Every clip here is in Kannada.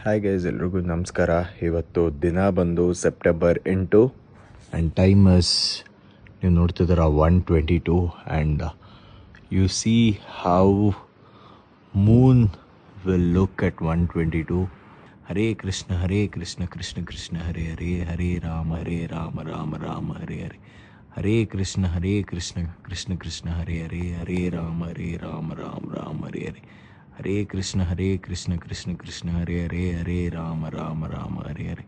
ಹಾಯ್ ಗೈಸ್ ಎಲ್ರಿಗೂ ನಮಸ್ಕಾರ. ಇವತ್ತು ದಿನ ಬಂದು ಸೆಪ್ಟೆಂಬರ್ ಎಂಟು. ಆ್ಯಂಡ್ ಟೈಮಸ್ ನೀವು ನೋಡ್ತಿದ್ದೀರ one twenty two and you see how moon will look at one twenty two Hare Krishna Hare Krishna Krishna Krishna Hare Hare Hare Rama Hare Rama Rama Rama Hare Hare Hare Krishna Hare Krishna Krishna Krishna Hare Hare Hare Rama Hare Rama Rama Rama Hare Hare Hare Krishna Hare Krishna Krishna Krishna, Hare Hare Hare, Rama Rama Rama, Hare Hare.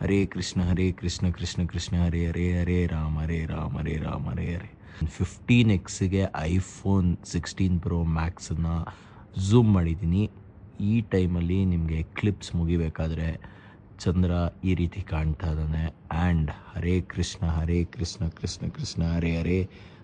Hare Krishna Hare Krishna Krishna Krishna, Hare Hare Hare, Rama Hare Rama Hare Rama, Hare Hare. Fifteen ಎಕ್ಸ್ಗೆ iPhone sixteen pro ಮ್ಯಾಕ್ಸನ್ನು ಝೂಮ್ ಮಾಡಿದ್ದೀನಿ. ಈ ಟೈಮಲ್ಲಿ ನಿಮಗೆ ಕ್ಲಿಪ್ಸ್ ಮುಗಿಬೇಕಾದ್ರೆ ಚಂದ್ರ ಈ ರೀತಿ ಕಾಣ್ತಾ ಇದ್ದಾನೆ. ಆ್ಯಂಡ್ ಹರೇ ಕೃಷ್ಣ ಹರೇ ಕೃಷ್ಣ ಕೃಷ್ಣ ಕೃಷ್ಣ, ಹರೇ ಹರೇ.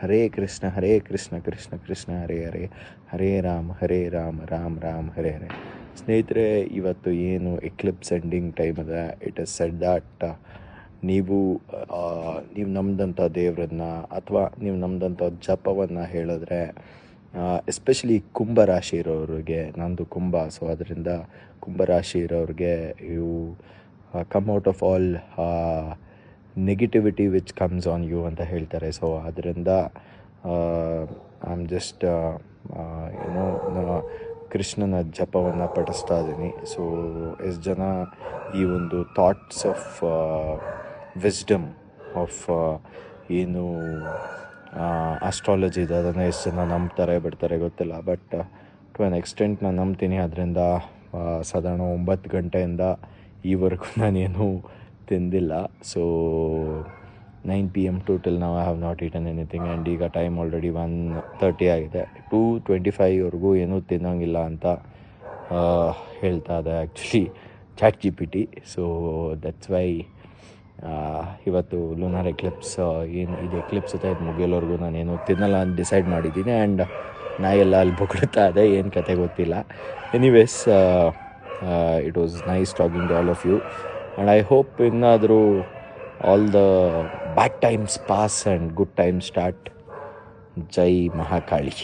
ಹರೇ ಕೃಷ್ಣ ಹರೇ ಕೃಷ್ಣ ಕೃಷ್ಣ ಕೃಷ್ಣ, ಹರೇ ಹರೇ. ಹರೇ ರಾಮ ಹರೇ ರಾಮ, ರಾಮ್ ರಾಮ್, ಹರೇ ಹರೇ. ಸ್ನೇಹಿತರೆ, ಇವತ್ತು ಏನು ಎಕ್ಲಿಪ್ಸ್ ಎಂಡಿಂಗ್ ಟೈಮ್ ಅದ? ಇಟ್ ಇಸ್ ಸೆಡ್ ದಟ್ ನೀವು ನೀವು ನಂಬಿದಂಥ ದೇವರನ್ನ ಅಥವಾ ನೀವು ನಂಬಿದಂಥ ಜಪವನ್ನು ಹೇಳಿದ್ರೆ ಎಸ್ಪೆಷಲಿ ಕುಂಭ ರಾಶಿ ಇರೋರಿಗೆ, ನಂದು ಕುಂಭ ಸೊ ಅದರಿಂದ ಕುಂಭರಾಶಿ ಇರೋರಿಗೆ ಇವು come out of all negativity which comes on you ಅಂತ ಹೇಳ್ತಾರೆ. ಸೊ ಅದರಿಂದ ಐ ಆಮ್ ಜಸ್ಟ್ ಏನೋ ಕೃಷ್ಣನ ಜಪವನ್ನು ಪಠಿಸ್ತಾ ಇದ್ದೀನಿ. ಸೊ ಎಷ್ಟು ಜನ ಈ ಒಂದು ಥಾಟ್ಸ್ ಆಫ್ ವಿಸ್ಡಮ್ ಆಫ್ ಏನು ಆಸ್ಟ್ರಾಲಜಿ ಇದೆ, ಅದನ್ನು ಎಷ್ಟು ಜನ ನಂಬ್ತಾರೆ, ಬಿಡ್ತಾರೆ, ಗೊತ್ತಿಲ್ಲ. ಬಟ್ ಟು ಅನ್ ಎಕ್ಸ್ಟೆಂಟ್ ನಾನು ನಂಬ್ತೀನಿ. ಅದರಿಂದ ಸಾಧಾರಣ ಒಂಬತ್ತು ಗಂಟೆಯಿಂದ ಈವರೆಗೂ ನಾನೇನು ತಿಂದಿಲ್ಲ. So nine P M to till ನಾವು have not eaten anything and ಈಗ ಟೈಮ್ ಆಲ್ರೆಡಿ ಒನ್ ತರ್ಟಿ ಆಗಿದೆ. ಟೂ ಟ್ವೆಂಟಿ ಫೈವ್ವರೆಗೂ ಏನೂ ತಿನ್ನೋಂಗಿಲ್ಲ ಅಂತ ಹೇಳ್ತಾ ಇದೆ actually ChatGPT so that's why ಇವತ್ತು ಲೂನಾರ್ ಎಕ್ಲಿಪ್ಸ್ ಏನು ಇದು ಎಕ್ಲಿಪ್ಸ್ ಇದು ಮುಗಿಯೋವರೆಗೂ ನಾನೇನು ತಿನ್ನಲ್ಲ ಅಂತ ಡಿಸೈಡ್ ಮಾಡಿದ್ದೀನಿ ಆ್ಯಂಡ್ ನಾಯೆಲ್ಲ ಅಲ್ಲಿ ಬೊಗಳ್ತಾ ಇದೆ, ಏನು ಕತೆ ಗೊತ್ತಿಲ್ಲ. Anyways it was nice talking all of you and I hope ಇನ್ನಾದರೂ all the bad times pass and good time start Jai Mahakali.